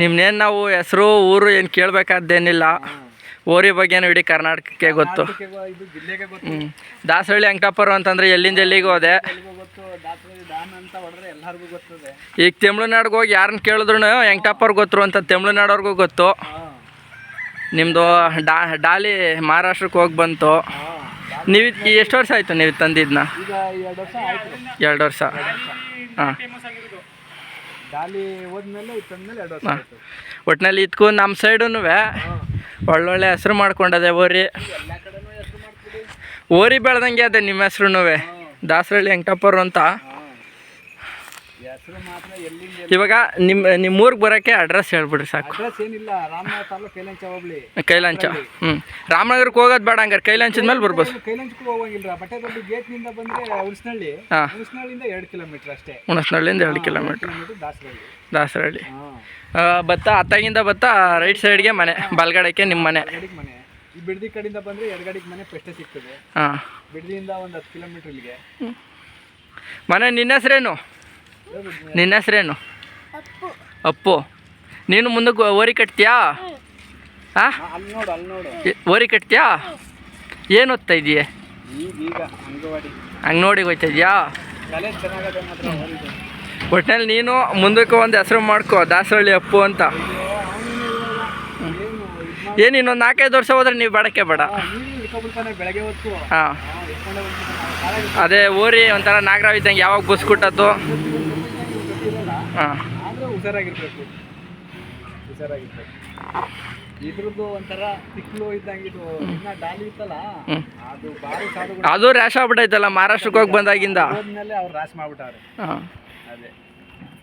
ನಿಮ್ನೇನು ನಾವು ಹೆಸರು ಊರು ಏನು ಕೇಳಬೇಕಾದ್ದೇನಿಲ್ಲ. ಓರಿ ಬಗ್ಗೆನೂ ಇಡೀ ಕರ್ನಾಟಕಕ್ಕೆ ಗೊತ್ತು. ಹ್ಞೂ ದಾಸಹಳ್ಳಿ ಅಂಕಾಪುರ ಅಂತಂದ್ರೆ ಎಲ್ಲಿಂದ ಎಲ್ಲಿಗೆ ಹೋದೆ? ಈಗ ತಮಿಳುನಾಡಿಗೆ ಹೋಗಿ ಯಾರನ್ನ ಕೇಳಿದ್ರು ವೆಂಕಟಪ್ಪರು ಗೊತ್ತರು ಅಂತ ತಮಿಳುನಾಡವ್ರಿಗೂ ಗೊತ್ತು. ನಿಮ್ಮದು ಡಾ ಡಾಲಿ ಮಹಾರಾಷ್ಟ್ರಕ್ಕೆ ಹೋಗಿ ಬಂತು. ನೀವು ಎಷ್ಟು ವರ್ಷ ಆಯಿತು ನೀವು ತಂದಿದ್ದನ್ನ ಎರಡು ವರ್ಷ. ಹಾಂ. ಡಾಲಿ ಹೋದ್ಮೇಲೆ ಇದು ತಂದ್ಮೇಲೆ ಎರಡು ವರ್ಷ ಆಯ್ತು. ಒಟ್ಟಿನಲ್ಲಿ ಇದಕ್ಕೂ ನಮ್ಮ ಸೈಡೂ ಒಳ್ಳೊಳ್ಳೆ ಹೆಸರು ಮಾಡ್ಕೊಂಡದೆ ಓರಿ. ಎಲ್ಲ ಕಡೆನೂ ಹೆಸರು ಮಾಡ್ತೀವಿ ಓರಿ ಬೆಳ್ದಂಗೆ ಅದೇ ನಿಮ್ಮ ಹೆಸ್ರು ದಾಸರಳ್ಳಿ ವೆಂಕಟಪ್ಪರು ಅಂತ. ಹೆಸರು ಮಾತ್ರ ಇವಾಗ ನಿಮ್ಮ ನಿಮ್ಮ ಊರಿಗೆ ಬರೋಕ್ಕೆ ಅಡ್ರೆಸ್ ಹೇಳ್ಬಿಡ್ರಿ ಸಾಕು. ಅಡ್ರೆಸ್ ಏನಿಲ್ಲ ರಾಮನಗರ ತಾಲೂಕು ಕೈಲಂಚ ಹೋಗ್ಲಿ ಕೈಲಂಚ ಹ್ಞೂ ರಾಮನಗರಕ್ಕೆ ಹೋಗೋದು ಬೇಡ ಹಂಗಾರೆ ಕೈಲಾಂಚದ ಮೇಲೆ ಬರ್ಬೋದು. ಹೋಗೋಂಗಿಲ್ಲ ಹೋಗಂಗಿಲ್ಲ ಗೇಟ್ನಿಂದ ಬಂದ್ರೆ ಉಳಿಸ್ನಳ್ಳಿ ಹಾಂ. ಉಳಿಸ್ನಳ್ಳಿಯಿಂದ ಎರಡು ಕಿಲೋಮೀಟರ್ ಅಷ್ಟೇ. ಬತ್ತ ಎರಡು ಕಿಲೋಮೀಟ್ರ್. ದಾಸರಳ್ಳಿ ದಾಸರಳ್ಳಿ ಭತ್ತ ಅತ್ತಾಗಿಂದ ಭತ್ತ ರೈಟ್ ಸೈಡ್ಗೆ ಮನೆ ಬಲ್ಗಡೆಗೆ ನಿಮ್ಮ ಮನೆ. ಮನೆ. ಈ ಬಿಡದಿ ಕಡೆಯಿಂದ ಬಂದ್ರೆ ಎಡಗಡಿಗೆ ಮನೆ ಪೆಷ್ಟೆ ಸಿಗ್ತದೆ. ಹಾಂ. ಬಿಡದಿಯಿಂದ ಒಂದು ಹತ್ತು ಕಿಲೋಮೀಟರ್ ಇಲ್ಲಿಗೆ. ಮನೆ ನಿನ್ನ ಹೆಸ್ರೇನು? ನಿನ್ನ ಹೆಸರೇನು? ಅಪ್ಪು. ನೀನು ಮುಂದಕ್ಕೆ ಓರಿ ಕಟ್ತೀಯಾ? ಹಾಂ ಹಾ, ಅಲ್ಲಿ ನೋಡು ಅಲ್ಲಿ ನೋಡು. ಓರಿ ಕಟ್ತೀಯಾ? ಏನು ಓದ್ತಾ ಇದೀಯ ಈಗ ನೋಡಿ ಹೋಗ್ತಾ ಇದೆಯಾ. ಒಟ್ಟಿನಲ್ಲಿ ನೀನು ಮುಂದಕ್ಕೆ ಒಂದು ಹೆಸರು ಮಾಡ್ಕೋ ದಾಸಹಳ್ಳಿ ಅಪ್ಪು ಅಂತ. ಏನು ಇನ್ನೊಂದು ನಾಲ್ಕೈದು ವರ್ಷ ಹೋದ್ರೆ ನೀವು ಬೇಡಕ್ಕೆ ಬೇಡ. ಹಾ, ಅದೇ ಓರಿ ಒಂಥರ ನಾಗರಾವ್ ಇದ್ದಂಗೆ ಯಾವಾಗ ಬುಸ್ ಹಾಂ ಆದ್ರೆ ಹುಷಾರಾಗಿರ್ಬೇಕು. ಹುಷಾರಾಗಿರ್ಬೇಕು. ಇದ್ರದ್ದು ಒಂಥರ ತಿಕ್ಲು ಇದ್ದಂಗೆ ಇದು ಇನ್ನ ಡಾಲಿ ಇತ್ತಲ್ಲ ಅದು ಭಾರಿ ಸಾಧು ಅದು ರ್ಯಾಶ್ ಆಗ್ಬಿಟ್ಟೈತಲ್ಲ ಮಹಾರಾಷ್ಟ್ರಕ್ಕೆ ಹೋಗಿ ಬಂದಾಗಿಂದ. ಹೋದ್ಮೇಲೆ ಅವ್ರು ರಾಶ್ ಮಾಡ್ಬಿಟ್ಟಾರೆ. ಹಾಂ. ಅದೇ.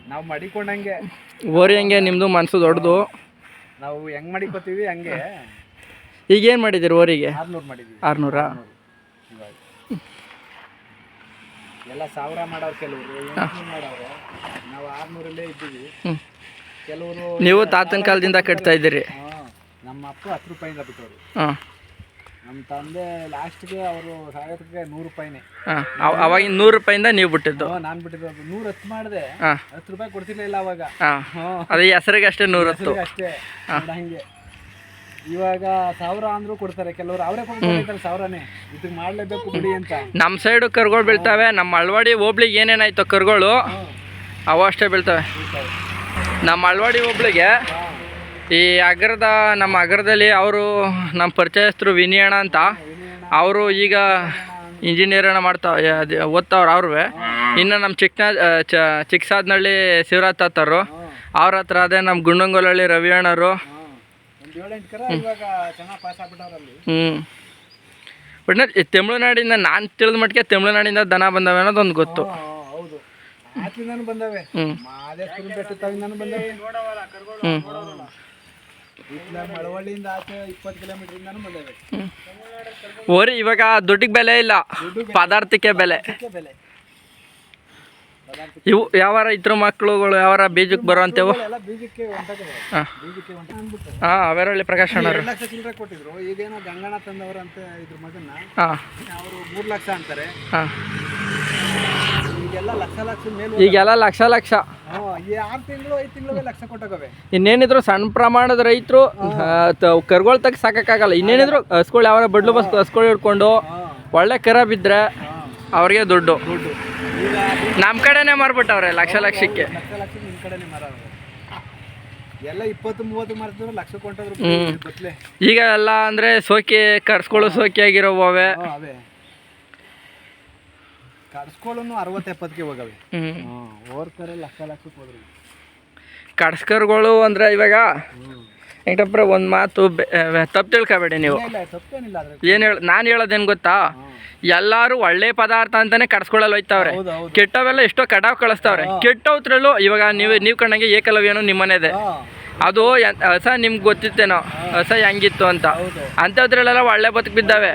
ನಾವು ಮಡಿಕೊಂಡಂಗೆ. ಓರಿ ಹಂಗೆ ನಿಮ್ಮದು ಮನಸ್ಸು ದೊಡ್ಡದು. ನಾವು ಹೆಂಗ್ ಮಡಿಕೋತೀವಿ ಹಂಗೆ. ಈಗೇನು ಮಾಡಿದಿರಿ ಓರಿಗೆ? ಆರ್ನೂರು ಮಾಡಿದ್ವಿ ಆರುನೂರಾ. ಇವಾಗ. ಎಲ್ಲ ಸಾವಿರ ಮಾಡೋರು ಕೆಲವರು ಮಾಡೋರು. ನಾವು ಆರ್ನೂರಲ್ಲೇ ಇದ್ದೀವಿ. ಕೆಲವರು ನೀವು ತಾತನ ಕಾಲದಿಂದ ಕಟ್ತಾ ಇದ್ದೀರಿ. ನಮ್ಮ ಅಪ್ಪ ಹತ್ತು ರೂಪಾಯಿಂದ ಬಿಟ್ಟವರು. ನಮ್ಮ ತಂದೆ ಲಾಸ್ಟ್ಗೆ ಅವರು ಸಾವಿರಕ್ಕೆ ನೂರು ರೂಪಾಯಿನೇ. ಅವಾಗಿನ ನೂರು ರೂಪಾಯಿಂದ ನೀವು ಬಿಟ್ಟಿದ್ದು. ನಾನು ಬಿಟ್ಟಿದ್ದು. ನೂರು ಹತ್ತು ಮಾಡಿದೆ. ಹತ್ತು ರೂಪಾಯಿ ಕೊಡ್ತಿರ್ಲಿಲ್ಲ ಅವಾಗ. ಅದೇ ಹೆಸರಿಗೆ ಅಷ್ಟೇ ನೂರು ಹತ್ತು ಅಷ್ಟೇ. ಹಂಗೆ. ಇವಾಗ ಸಾವಿರ ಅಂದ್ರೂ ಕೊಡ್ತಾರೆ ಕೆಲವರು ಅವರೇ ಕೊಡ್ತಾರೆ ಸಾವಿರನೇ ಇದಕ್ಕೆ ಮಾಡ್ಲೇಬೇಕು ಬಿಡಿ ಅಂತ ನಮ್ಮ ಸೈಡು ಕರುಗಳು ಬೀಳ್ತಾವೆ ನಮ್ಮ ಅಳ್ವಾಡಿ ಹೋಬ್ಳಿಗೆ ಏನೇನಾಯ್ತು ಕರುಗಳು. ಅವು ಅಷ್ಟೇ ಬೀಳ್ತವೆ. ನಮ್ಮ ಅಳ್ವಾಡಿ ಹೋಬ್ಳಿಗೆ ಈ ಅಗ್ರದ ನಮ್ಮ ಅಗ್ರದಲ್ಲಿ ಅವರು ನಮ್ಮ ಪರಿಚಯಸ್ಥರು ವಿನಿಯಣ ಅಂತ ಅವರು ಈಗ ಇಂಜಿನಿಯರನ್ನ ಮಾಡ್ತಾವ ಓದ್ತಾವ್ರು ಅವ್ರು ಇನ್ನು ನಮ್ಮ ಚಿಕ್ಕನ ಚಿಕ್ಕಸಾದ್ನಳ್ಳಿ ಶಿವರಾಜ್ ತಾತರು. ಅವ್ರ ಹತ್ರ ಅದೇ ನಮ್ಮ ಗುಂಡಂಗೋಲಹಳ್ಳಿ ರವಿ ಅಣ್ಣರು ಹಾ. ಒಂದ್ ಏಳೆಂಟು ಕರ ಇವಾಗ ಚೆನ್ನಾಗಿ ಪಾಸ್ ಆಗ್ಬಿಟ್ಟವ್ರಲ್ಲಿ. ಹ್ಞೂ ತಮಿಳುನಾಡಿಂದ ನಾನು ತಿಳಿದ ಮಟ್ಟಿಗೆ ತಮಿಳುನಾಡಿಂದ ದನ ಬಂದವೆ ಅನ್ನೋದು ಒಂದು ಗೊತ್ತು ಓರಿ ಇವಾಗ ದುಡ್ಡಿಗೆ ಬೆಲೆ ಇಲ್ಲ. ಪದಾರ್ಥಕ್ಕೆ ಬೆಲೆ. ಇವು ಯಾವ ಇದ್ರ ಮಕ್ಕಳುಗಳು ಯಾವಾರ ಬೀಜಕ್ಕೆ ಬರುವಂತೇವು ಹಾಂ. ಅವೆರಳ್ಳಿ ಪ್ರಕಾಶ್ ಅಣ್ಣರು ಲಕ್ಷ ಚಿಲ್ಲರೆ ಕೊಟ್ಟಿದ್ರು. ಈಗೇನೋ ಗಂಗಣ್ಣ ತಂದವರು ಅಂತ ಇದ್ರ ಮಗನ್ನ ಹಾಂ. ಅವರು ಮೂರು ಲಕ್ಷ ಅಂತಾರೆ. ಹಾಂ. ಈಗೆಲ್ಲ ಲಕ್ಷ ಲಕ್ಷ ಮೇಲೆ ಈಗೆಲ್ಲ ಲಕ್ಷ ಲಕ್ಷ. ಆರು ತಿಂಗಳು ಐದು ತಿಂಗಳು ಲಕ್ಷ ಕೊಟ್ಟೋಗವೆ. ಇನ್ನೇನಿದ್ರು ಸಣ್ಣ ಪ್ರಮಾಣದ ರೈತರು ಕರ್ಗೋಳ್ ತಗ ಸಾಕಾಗಲ್ಲ ಇನ್ನೇನಿದ್ರು ಹಸ್ಗಳು ಯಾವ ಬಡ್ಲು ಬಸ್ ಹಸ್ಗಳು ಹಿಡ್ಕೊಂಡು ಒಳ್ಳೆ ಕರ ಬಿದ್ದರೆ ಅವ್ರಿಗೆ ದುಡ್ಡು. ನಮ್ಮ ಕಡೆನೇ ಮಾರ್ಬಿಟ್ಟವ್ರೆ ಲಕ್ಷ ಲಕ್ಷಕ್ಕೆ. ಲಕ್ಷ ಲಕ್ಷ ನಿಮ್ಮ ಕಡೆನೇ ಮರ ಎಲ್ಲ ಇಪ್ಪತ್ತು ಮೂವತ್ತು ಮಾರ್ತಿದ್ರು ಲಕ್ಷ ಕೊಂಟದ್ರು. ಬತ್ಲೆ ಈಗ ಎಲ್ಲ ಅಂದರೆ ಸೋಕಿ ಕರ್ಸ್ಕೊಳ್ಳೋ ಸೋಕಿ ಆಗಿರೋ ಹ್ಞೂ ಅವೇ. ಕಡ್ಸ್ಕೊಳ್ಳೋನು ಅರವತ್ತು ಎಪ್ಪತ್ತಿಗೆ ಹೋಗವೆ ಓರ್ಕರೆ ಲಕ್ಷ ಲಕ್ಷಕ್ಕೆ ಹೋದ್ರು. ಕಡ್ಸ್ಕರ್ಗಳು ಅಂದರೆ ಇವಾಗ ವೆಂಕಟಪ್ಪರ ಒಂದು ಮಾತು ತಪ್ಪು ತಿಳ್ಕೊಬೇಡಿ ನೀವು. ತಪ್ಪೇನಿಲ್ಲ ಏನು ಹೇಳ ನಾನು ಹೇಳೋದೇನ್ ಗೊತ್ತಾ? ಎಲ್ಲರೂ ಒಳ್ಳೆ ಪದಾರ್ಥ ಅಂತಾನೆ ಕಡ್ಸ್ಕೊಳ್ಳಲು ಹೋಯ್ತಾವ್ರೆ. ಕೆಟ್ಟವೆಲ್ಲ ಎಷ್ಟೋ ಕಟಾವ್ ಕಳಿಸ್ತಾವ್ರೆ. ಕೆಟ್ಟವತ್ರಲ್ಲೂ ಇವಾಗ ನೀವು ನೀವು ಕಂಡಂಗೆ ಏಕಲವ್ಯನು ನಿಮ್ಮನೇದೆ. ಅದು ಹೊಸ ನಿಮ್ಗೆ ಗೊತ್ತಿತ್ತೇನೋ. ಹೊಸ ಹೆಂಗಿತ್ತು ಅಂತ. ಅಂಥದ್ರಲ್ಲೆಲ್ಲ ಒಳ್ಳೆ ಬದುಕು ಬಿದ್ದಾವೆ.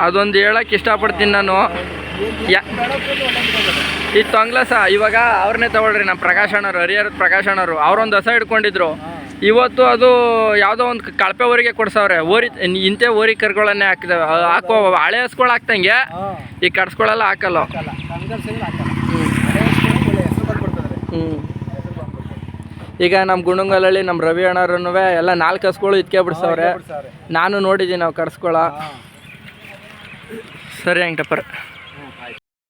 ಅದೊಂದು ಹೇಳಕ್ಕೆ ಇಷ್ಟಪಡ್ತೀನಿ ನಾನು. ಇತ್ತು ಈ ತೊಂಗ್ಲಸ ಇವಾಗ ಅವ್ರನ್ನೇ ತಗೊಳ್ರಿ ನಮ್ಮ ಪ್ರಕಾಶ್ ಅಣ್ಣರು ಹರಿಹರದ ಪ್ರಕಾಶ್ ಅಣ್ಣರು ಅವ್ರೊಂದು ಹೊಸ ಹಿಡ್ಕೊಂಡಿದ್ರು. ಇವತ್ತು ಅದು ಯಾವುದೋ ಒಂದು ಕಳಪೆ ಊರಿಗೆ ಕೊಡ್ಸವ್ರೆ. ಓರಿ ಇಂತೆ ಓರಿ ಕರ್ಗಳನ್ನೇ ಹಾಕಿದಾವೆ. ಹಾಕೋ ಹಳೆ ಹಸ್ಗಳು ಹಾಕ್ದಂಗೆ ಈ ಕಡ್ಸ್ಗಳೆಲ್ಲ ಹಾಕಲ್ಲ. ಹ್ಞೂ ಈಗ ನಮ್ಮ ಗುಣಂಗಲಲ್ಲಿ ನಮ್ಮ ರವಿ ಅಣ್ಣರನ್ನು ಎಲ್ಲ ನಾಲ್ಕು ಹಸ್ಗಳು ಇದ್ಕೆ ಬಿಡ್ಸವ್ರೆ. ನಾನು ನೋಡಿದ್ದೀನಿ ನಾವು ಕಡ್ಸ್ಕೊಳ ಸರಿ ವೆಂಕಟಪ್ಪರ.